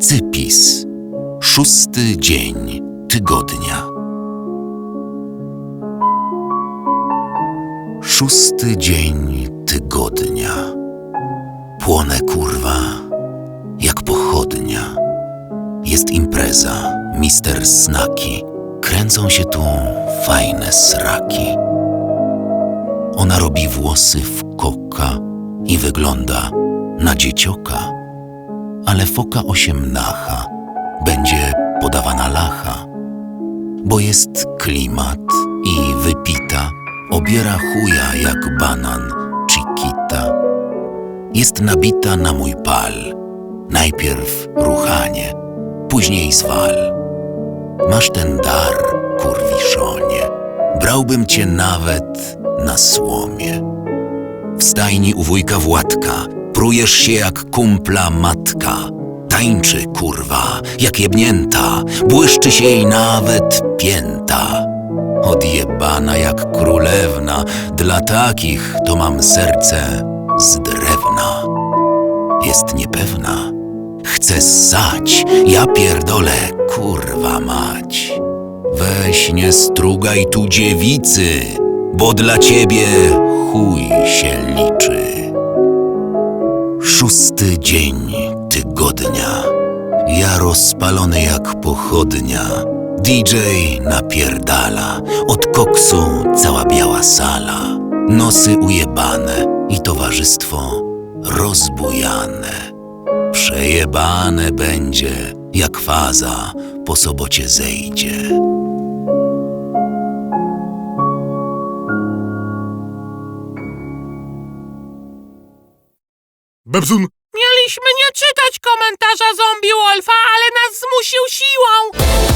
Cypis. Szósty dzień tygodnia. Szósty dzień tygodnia. Płonę kurwa, jak pochodnia. Jest impreza, mister Snaki. Kręcą się tu fajne sraki. Ona robi włosy w koka i wygląda na dziecioka. Ale foka osiemnacha będzie podawana lacha, bo jest klimat i wypita, obiera chuja jak banan Chiquita. Jest nabita na mój pal, najpierw ruchanie, później zwal. Masz ten dar, kurwiszonie, brałbym cię nawet na słomie. W stajni u wujka Władka prujesz się jak kumpla matka. Tańczy, kurwa, jak jebnięta, błyszczy się jej nawet pięta. Odjebana jak królewna, dla takich to mam serce z drewna. Jest niepewna, chce ssać, ja pierdolę, kurwa mać. Weź nie strugaj tu dziewicy, bo dla ciebie chuj się liczy. Szósty dzień tygodnia. Ja rozpalony jak pochodnia. DJ napierdala. Od koksu cała biała sala. Nosy ujebane i towarzystwo rozbujane. Przejebane będzie, jak faza po sobocie zejdzie. Bebzun, Mieliśmy nie czytać komentarza Zombie Wolfa, ale nas zmusił siłą.